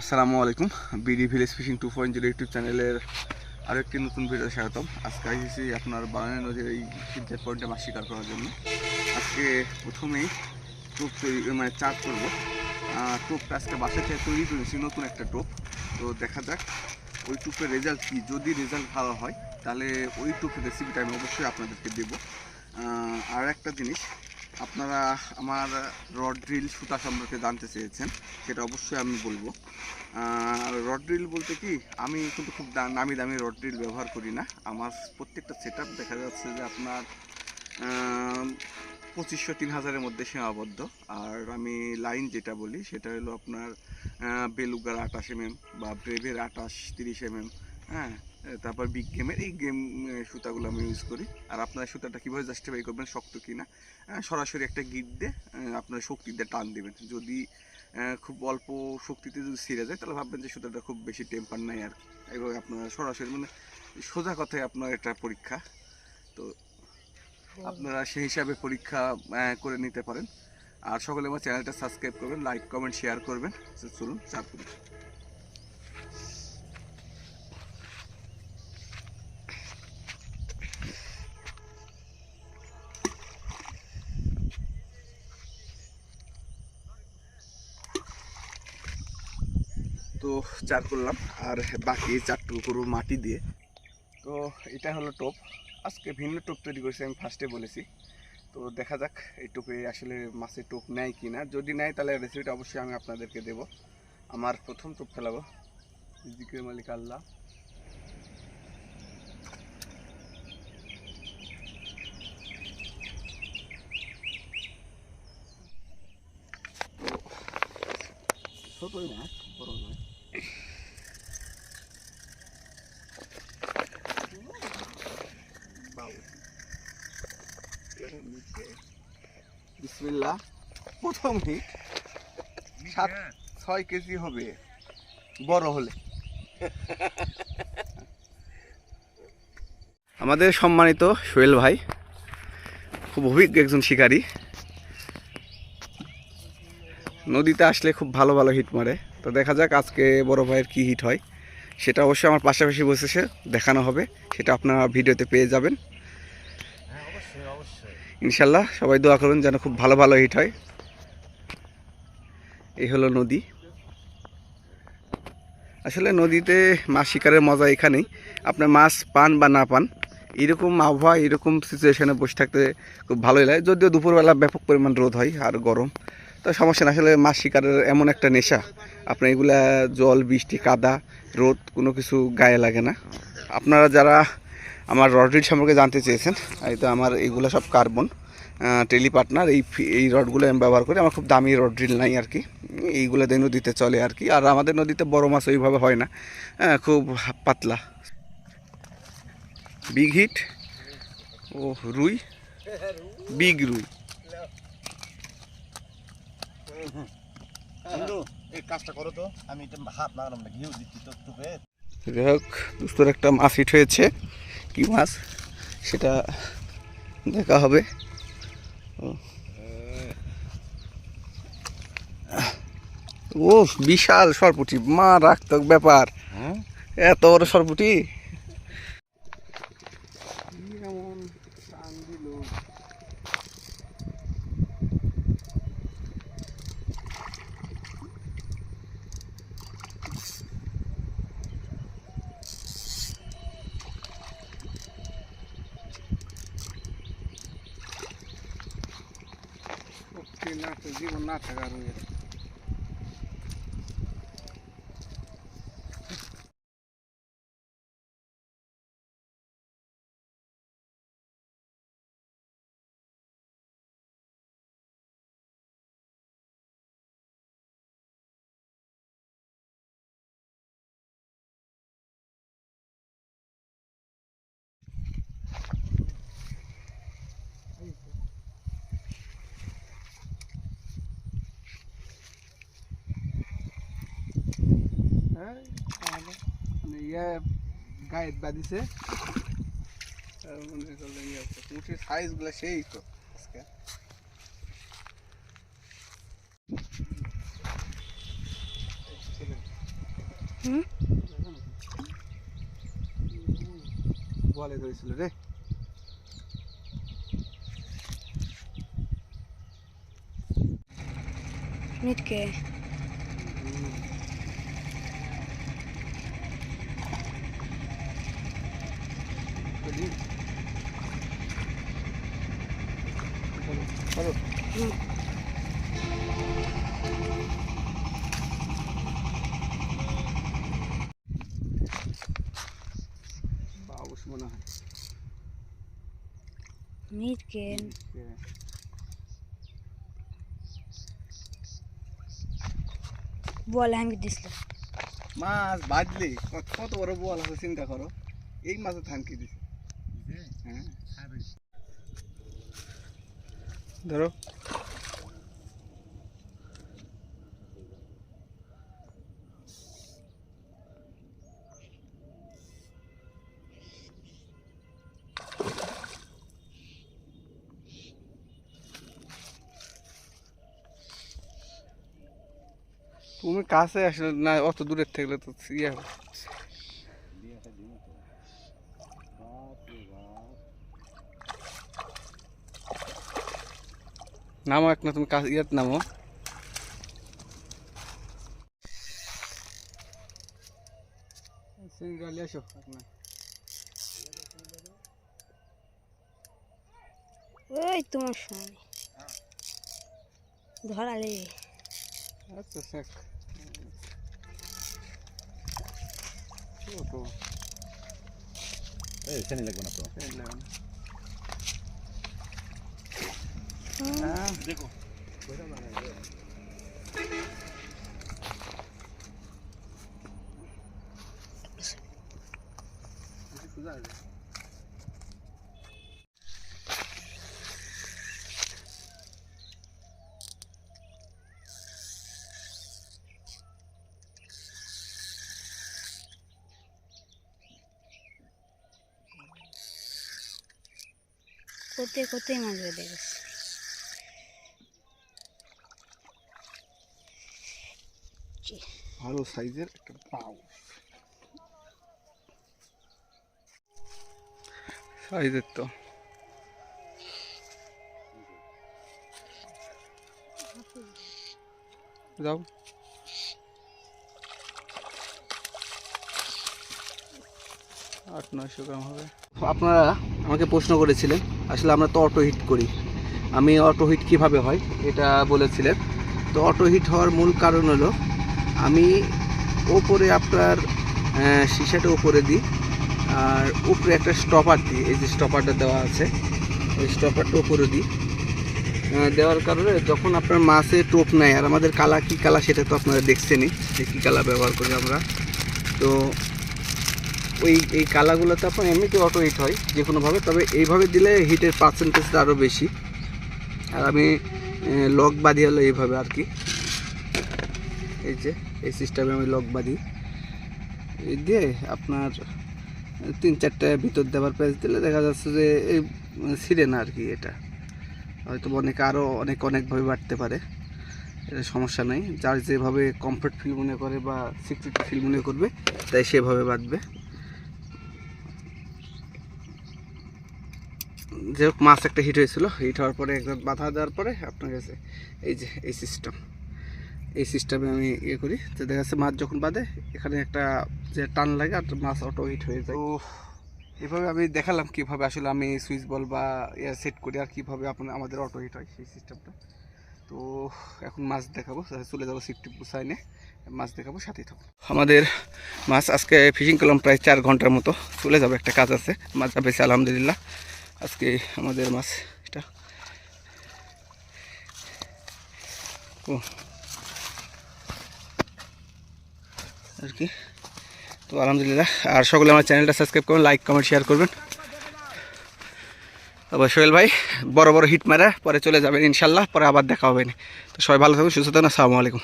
আসসালামু আলাইকুম। BD village fishing two point zero YouTube চ্যানেলের আরও একটি নতুন ভিডিও স্বাগতম। আজকে আসছি আপনার বাগানের নদীর এই সিদ্ধার পয়েন্টে মাছ শিকার করার জন্য। আজকে প্রথমেই টোপ তৈরি মানে চার করব। টোপটা আজকে বাসা থেকে তৈরি করেছি, নতুন একটা টোপ। তো দেখা যাক ওই টোপের রেজাল্ট কী? যদি রেজাল্ট ভালো হয়, তাহলে ওই টোপের রেসিপিটা আমি অবশ্যই আপনাদেরকে দেবো। আর একটা জিনিস, আপনারা আমার রড ড্রিল সুতা সম্পর্কে জানতে চেয়েছেন, সেটা অবশ্যই আমি বলব। রড ড্রিল বলতে কি, আমি কিন্তু খুব নামি দামি রড ড্রিল ব্যবহার করি না। আমার প্রত্যেকটা সেট দেখা যাচ্ছে যে আপনার পঁচিশশো তিন হাজারের মধ্যে সীমাবদ্ধ। আর আমি লাইন যেটা বলি সেটা হলো আপনার বেলুগার আঠাশ এমএম বা ব্রেভের আঠাশ তিরিশ এমএম হ্যাঁ? তারপর বিগ গেমের এই গেম সুতাগুলো আমি ইউজ করি। আর আপনার সুতাটা কীভাবে জাস্টিফাই করবেন শক্ত কিনা আহ, সরাসরি একটা গিট দিয়ে আপনার শক্তি দিয়ে টান দেবেন। যদি খুব অল্প শক্তিতে যদি ছিঁড়ে যায় তাহলে ভাববেন যে সুতাটা খুব বেশি টেম্পার নাই আর কি। আপনার সরাসরি মানে সোজা কথায় আপনার এটা পরীক্ষা। তো আপনারা সেই হিসাবে পরীক্ষা করে নিতে পারেন। আর সকলে আমার চ্যানেলটা সাবস্ক্রাইব করবেন, লাইক, কমেন্ট, শেয়ার করবেন। চলুন, চাপ করি। তো চার করলাম, আর বাকি চারটুকু করব মাটি দিয়ে। তো এটা হলো টোপ। আজকে ভিন্ন টোপ তৈরি করেছি, আমি ফার্স্টে বলেছি। তো দেখা যাক এই টোপে আসলে মাছের টোপ নেয় কি না যদি নেয় তাহলে রেসিপিটা অবশ্যই আমি আপনাদেরকে দেব। আমার প্রথম টোপ ফেলাবো। জিকির মালিক আল্লাহ। ছোটই মাছ বড় নয়। প্রথম হিট। সাত, ছয় কেজি হবে। বড় হলে। আমাদের সম্মানিত সোহেল ভাই, খুব অভিজ্ঞ একজন শিকারী। নদীতে আসলে খুব ভালো ভালো হিট মারে। তো দেখা যাক আজকে বড় ভাইয়ের কি হিট হয়। সেটা অবশ্যই আমার পাশাপাশি বসেছে দেখানো হবে। সেটা আপনারা ভিডিওতে পেয়ে যাবেন। ইনশাল্লাহ সবাই দোয়া করুন যেন খুব ভালো ভালো হিট হয়। এই হলো নদী। আসলে নদীতে মাছ শিকারের মজা এখানেই। আপনার মাছ পান বা না পান, এরকম আবহাওয়া, এরকম সিচুয়েশনে বসে থাকতে খুব ভালোই লাগে। যদিও দুপুরবেলা ব্যাপক পরিমাণ রোদ হয় আর গরম। তো সমস্যা না, আসলে মাছ শিকারের এমন একটা নেশা। আপনার এগুলা জল, বৃষ্টি, কাদা, রোদ কোনো কিছু গায়ে লাগে না। আপনারা যারা আমার রডরিল সম্পর্কে জানতে চেয়েছেন এই তো আমার এইগুলো সব কার্বন টেলি পার্টনার এই এই রডগুলো আমি ব্যবহার করি। আমার খুব দামি রড ড্রিল নাই আর কি। এইগুলো দিয়ে নদীতে চলে আর কি। আর আমাদের নদীতে বড় মাছ ওইভাবে হয় না। হ্যাঁ, খুব পাতলা। বিগ হিট ও রুই। বিগ রুই। যাই হোক দুস্তর একটা মাছ হিট হয়েছে। কি মাছ? সেটা দেখা হবে। ও। বিশাল সরপুটি। মা রাখত ব্যাপার। হ্যাঁ? এত বড় সরপুটি? नातं जीवन नातं घालून येतं হ্যাঁ মানে ইয়ে গায়ে বাঁধিছে আর মনে করলেন ইয়ে। মুঠির সাইজগুলো সেই তো আজকে। বলে ধরেছিল রে। মিটকে। মাছ বাজলি কত বড় বল আছে চিন্তা করো। এই মাছে থানকি দিছে হ্যাঁ ধরো। তুমি কাছে আসলে না অত দূরের থাকলে তো ইয়ে হবে। নামো এক না তুমি কাছে ইয়েত নামো। সিঙ্গালি আসো আপনার ওই তোমার সামনে ধরালে। আচ্ছা শেখ। এই লাগবে না তো। এই লাগবে না। হ্যাঁ দেখো সোজা আছে করতে করতেই মাছ বেঁধে গেছে ভালো সাইজের একটা পাও। সাইজের তো। যাও। আট নয়শো গ্রাম হবে। আপনারা আমাকে প্রশ্ন করেছিলেন, আসলে আমরা তো অটো হিট করি। আমি অটো হিট কীভাবে হয়, এটা বলেছিলেন। তো অটো হিট হওয়ার মূল কারণ হলো আমি ওপরে আপনার সিসাটা সীসাটা উপরে দিই। আর উপরে একটা স্টপার দিই, এই যে স্টপারটা দেওয়া আছে ওই স্টপারটা উপরে দিই। দেওয়ার কারণে যখন আপনার মাছে টোপ নেয়, আর আমাদের কালা কী কালা সেটা তো আপনারা দেখছেনই, যে কী কালা ব্যবহার করি আমরা। তো ওই, এই কালাগুলোতে আপনার এমনিতে অটো হিট হয়, যে কোনোভাবে, তবে এইভাবে দিলে হিটের পার্সেন্টেজটা আরও বেশি। আর আমি লক বাঁধিয়ে হলো এইভাবে আর কি। এই যে। এই সিস্টেমে আমি লক বাঁধি। দিয়ে আপনার তিন চারটে ভিতর দেওয়ার পেঁচ দিলে দেখা যাচ্ছে যে এই ছিঁড়ে না আর কি এটা। হয়তো অনেকে আরও অনেক অনেকভাবে বাড়তে পারে। এটা সমস্যা নেই। যার যেভাবে কমফর্ট ফিল মনে করে বা সিকিউরিটি ফিল মনে করবে, তাই সেভাবে বাঁধবে। যে হোক, মাছ একটা হিট হয়েছিল। হিট হওয়ার পরে একদম বাধা দেওয়ার পরে আপনার কাছে এই যে, এই সিস্টেম এই সিস্টেমে আমি ইয়ে করি। তো দেখা যাচ্ছে মাছ যখন বাঁধে এখানে একটা যে টান লাগে আর মাছ অটো হিট হয়ে যায়। তো এভাবে আমি দেখালাম কীভাবে আসলে আমি সুইচ বল বা ইয়ে সেট করি আর কীভাবে আপনার আমাদের অটো হিট হয় সেই সিস্টেমটা তো এখন মাছ দেখাবো চলে যাব সিফটি সাইনে মাছ দেখাবো সাথেই থাকব আমাদের মাছ আজকে ফিশিং করলাম প্রায় চার ঘণ্টার মতো চলে যাবে একটা কাজ আছে। মাছ পেয়েছে আলহামদুলিল্লাহ। আজকে আমাদের মাছ এটা ও আর কি। তো আলহামদুলিল্লাহ। আর সকলে আমার চ্যানেলটা সাবস্ক্রাইব করবেন লাইক কমেন্ট শেয়ার করবেন। তারপর সোহেল ভাই, বড় বড় হিট মারা, পরে চলে যাবেন ইনশাল্লাহ, পরে আবার দেখা হবে। তো সবাই ভালো থাকুন, সুস্থ থাকুন, আসসালামু আলাইকুম।